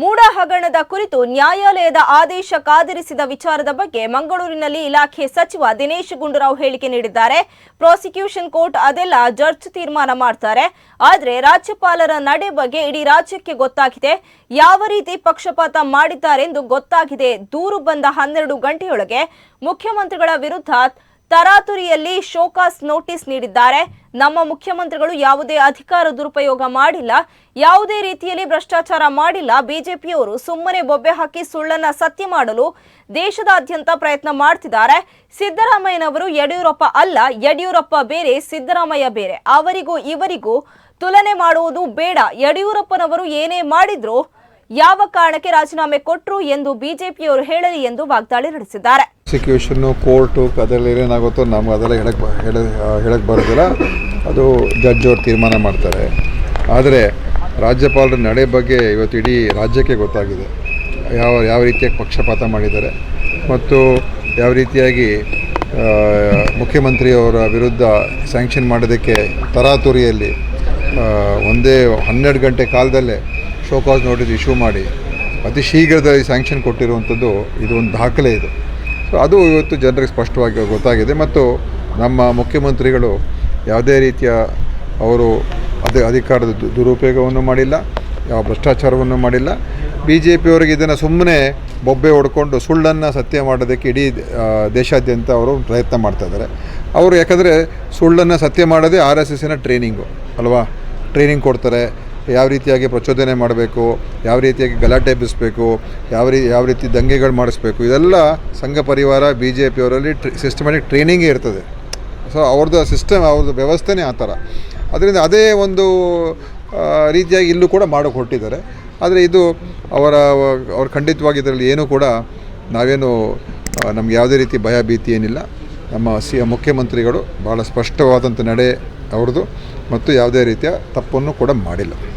ಮೂಡ ಹಗರಣದ ಕುರಿತು ನ್ಯಾಯಾಲಯದ ಆದೇಶ ಕಾದಿರಿಸಿದ ವಿಚಾರದ ಬಗ್ಗೆ ಮಂಗಳೂರಿನಲ್ಲಿ ಇಲಾಖೆ ಸಚಿವ ದಿನೇಶ್ ಗುಂಡೂರಾವ್ ಹೇಳಿಕೆ ನೀಡಿದ್ದಾರೆ. ಪ್ರಾಸಿಕ್ಯೂಷನ್ ಕೋರ್ಟ್ ಅದೆಲ್ಲ ಜಡ್ಜ್ ತೀರ್ಮಾನ ಮಾಡ್ತಾರೆ. ಆದರೆ ರಾಜ್ಯಪಾಲರ ನಡೆ ಬಗ್ಗೆ ಇಡೀ ರಾಜ್ಯಕ್ಕೆ ಗೊತ್ತಾಗಿದೆ. ಯಾವ ರೀತಿ ಪಕ್ಷಪಾತ ಮಾಡಿದ್ದಾರೆಂದು ಗೊತ್ತಾಗಿದೆ. ದೂರು ಬಂದ ಹನ್ನೆರಡು ಗಂಟೆಯೊಳಗೆ ಮುಖ್ಯಮಂತ್ರಿಗಳ ವಿರುದ್ಧ ತರಾತುರಿಯಲ್ಲಿ ಶೋಕಾಸ್ ನೋಟಿಸ್ ನೀಡಿದ್ದಾರೆ. ನಮ್ಮ ಮುಖ್ಯಮಂತ್ರಿಗಳು ಯಾವುದೇ ಅಧಿಕಾರ ದುರುಪಯೋಗ ಮಾಡಿಲ್ಲ. ಯಾವುದೇ ರೀತಿಯಲ್ಲಿ ಭ್ರಷ್ಟಾಚಾರ ಮಾಡಿಲ್ಲ. ಬಿಜೆಪಿಯವರು ಸುಮ್ಮನೆ ಬೊಬ್ಬೆ ಹಾಕಿ ಸುಳ್ಳನ್ನ ಸತ್ಯ ಮಾಡಲು ದೇಶದಾದ್ಯಂತ ಪ್ರಯತ್ನ ಮಾಡ್ತಿದ್ದಾರೆ. ಸಿದ್ದರಾಮಯ್ಯನವರು ಯಡಿಯೂರಪ್ಪ ಅಲ್ಲ, ಯಡಿಯೂರಪ್ಪ ಬೇರೆ, ಸಿದ್ದರಾಮಯ್ಯ ಬೇರೆ. ಅವರಿಗೂ ಇವರಿಗೂ ತುಲನೆ ಮಾಡುವುದು ಬೇಡ. ಯಡಿಯೂರಪ್ಪನವರು ಏನೇ ಮಾಡಿದ್ರು ಯಾವ ಕಾರಣಕ್ಕೆ ರಾಜೀನಾಮೆ ಕೊಟ್ಟರು ಎಂದು ಬಿಜೆಪಿಯವರು ಹೇಳಲಿ ಎಂದು ವಾಗ್ದಾಳಿ ನಡೆಸಿದ್ದಾರೆ. ಪ್ರಾಸಿಕ್ಯೂಷನ್ನು, ಕೋರ್ಟು ಅದರಲ್ಲಿ ಏನೇನಾಗುತ್ತೋ ನಮ್ಗೆ ಅದೆಲ್ಲ ಹೇಳಕ್ಕೆ ಹೇಳ ಹೇಳಕ್ಕೆ ಬರೋದಿಲ್ಲ. ಅದು ಜಡ್ಜ್ ಅವ್ರು ತೀರ್ಮಾನ ಮಾಡ್ತಾರೆ. ಆದರೆ ರಾಜ್ಯಪಾಲರ ನಡೆ ಬಗ್ಗೆ ಇವತ್ತು ಇಡೀ ರಾಜ್ಯಕ್ಕೆ ಗೊತ್ತಾಗಿದೆ. ಯಾವ ಯಾವ ರೀತಿಯಾಗಿ ಪಕ್ಷಪಾತ ಮಾಡಿದ್ದಾರೆ. ಮತ್ತು ಯಾವ ರೀತಿಯಾಗಿ ಮುಖ್ಯಮಂತ್ರಿಯವರ ವಿರುದ್ಧ ಸ್ಯಾಂಕ್ಷನ್ ಮಾಡೋದಕ್ಕೆ ತರಾತುರಿಯಲ್ಲಿ ಒಂದೇ ಹನ್ನೆರಡು ಗಂಟೆ ಕಾಲದಲ್ಲೇ ಶೋಕಾಸ್ ನೋಟಿಸ್ ಇಶ್ಯೂ ಮಾಡಿ, ಅತಿ ಶೀಘ್ರದಲ್ಲಿ ಸ್ಯಾಂಕ್ಷನ್ ಕೊಟ್ಟಿರುವಂಥದ್ದು ಇದು ಒಂದು ದಾಖಲೆ ಇದು. ಸೊ ಅದು ಇವತ್ತು ಜನರಿಗೆ ಸ್ಪಷ್ಟವಾಗಿ ಗೊತ್ತಾಗಿದೆ ಮತ್ತು ನಮ್ಮ ಮುಖ್ಯಮಂತ್ರಿಗಳು ಯಾವುದೇ ರೀತಿಯ ಅವರು ಅದೇ ಅಧಿಕಾರದ ದುರುಪಯೋಗವನ್ನು ಮಾಡಿಲ್ಲ, ಯಾವ ಭ್ರಷ್ಟಾಚಾರವನ್ನು ಮಾಡಿಲ್ಲ. ಬಿ ಜೆ ಪಿಯವರಿಗೆ ಇದನ್ನು ಸುಮ್ಮನೆ ಬೊಬ್ಬೆ ಹೊಡ್ಕೊಂಡು ಸುಳ್ಳನ್ನು ಸತ್ಯ ಮಾಡೋದಕ್ಕೆ ಇಡೀ ದೇಶಾದ್ಯಂತ ಅವರು ಪ್ರಯತ್ನ ಮಾಡ್ತಾ ಇದ್ದಾರೆ. ಅವರು ಯಾಕಂದರೆ ಸುಳ್ಳನ್ನು ಸತ್ಯ ಮಾಡೋದೇ ಆರ್ ಎಸ್ ಎಸ್ಸಿನ ಟ್ರೈನಿಂಗು ಅಲ್ವಾ? ಟ್ರೈನಿಂಗ್ ಕೊಡ್ತಾರೆ ಯಾವ ರೀತಿಯಾಗಿ ಪ್ರಚೋದನೆ ಮಾಡಬೇಕು, ಯಾವ ರೀತಿಯಾಗಿ ಗಲಾಟೆ ಎಬ್ಬಿಸಬೇಕು, ಯಾವ ರೀ, ಯಾವ ರೀತಿ ದಂಗೆಗಳು ಮಾಡಿಸ್ಬೇಕು, ಇದೆಲ್ಲ ಸಂಘ ಪರಿವಾರ ಬಿ ಜೆ ಪಿಯವರಲ್ಲಿ ಟ್ರಿ ಸಿಸ್ಟಮ್ಯಾಟಿಕ್ ಟ್ರೈನಿಂಗೇ ಇರ್ತದೆ ಸೊ ಅವ್ರದ್ದು ಸಿಸ್ಟಮ್ ಅವ್ರದ್ದು ವ್ಯವಸ್ಥೆನೇ ಆ ಥರ. ಅದರಿಂದ ಅದೇ ಒಂದು ರೀತಿಯಾಗಿ ಇಲ್ಲೂ ಕೂಡ ಮಾಡೋಕೆ ಹೊರಟಿದ್ದಾರೆ. ಆದರೆ ಇದು ಅವರ, ಅವ್ರ ಖಂಡಿತವಾಗಿ ಇದರಲ್ಲಿ ಏನೂ ಕೂಡ ನಾವೇನು ನಮ್ಗೆ ಯಾವುದೇ ರೀತಿ ಭಯ ಭೀತಿ ಏನಿಲ್ಲ. ನಮ್ಮ ಸಿ, ಮುಖ್ಯಮಂತ್ರಿಗಳು ಭಾಳ ಸ್ಪಷ್ಟವಾದಂಥ ನಡೆ, ಅವ್ರದ್ದು, ಮತ್ತು ಯಾವುದೇ ರೀತಿಯ ತಪ್ಪನ್ನು ಕೂಡ ಮಾಡಿಲ್ಲ.